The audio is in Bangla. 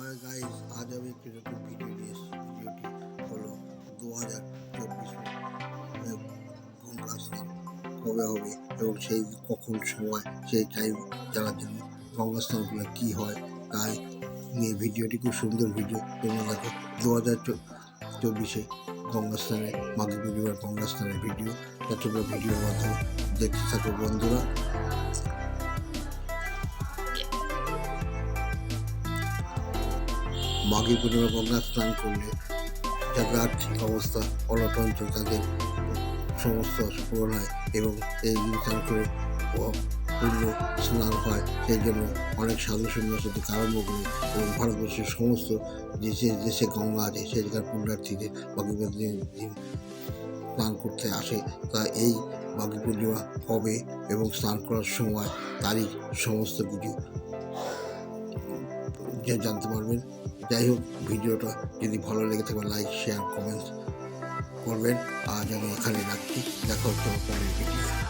হাই গাইস আজ আমি একটি নতুন ভিডিও নিয়ে এসেছি। ভিডিওটি হলো দু হাজার চব্বিশ গঙ্গা স্নান কবে হবে এবং সেই কখন সময়, সেই টাইম জানার জন্য গঙ্গাস্নানগুলো কী হয়, তাই নিয়ে ভিডিওটি খুব সুন্দর ভিডিও তোমরা দেখো। দু হাজার চব্বিশে গঙ্গা স্নানে মাঘী পূর্ণিমার গঙ্গাস্নানের ভিডিও তা তোমরা ভিডিওর মাধ্যমে দেখতে থাকো বন্ধুরা। মাঘী পূর্ণিমা গঙ্গা স্নান করলে যাদের আর্থিক অবস্থা অনটঞ্চল তাদের সমস্ত পূরণ হয় এবং এই দিন স্নান করে পূর্ণ স্নান হয়। সেই জন্য অনেক সাধু সন্ন্যাসী থেকে আরম্ভ করে এবং ভারতবর্ষের সমস্ত দেশে দেশে গঙ্গা আছে সেখানকার পুণ্যার্থীদের পূর্ণিমার দিন স্নান করতে আসে। তা এই মাঘী পূর্ণিমা কবে এবং স্নান করার সময় তারিখ সমস্ত কিছু যে জানতে পারবেন। যাই হোক, ভিডিওটা যদি ভালো লেগে থাকে লাইক শেয়ার কমেন্ট করবেন। আজ আমি এখানে রাখছি। দেখা হচ্ছে নতুন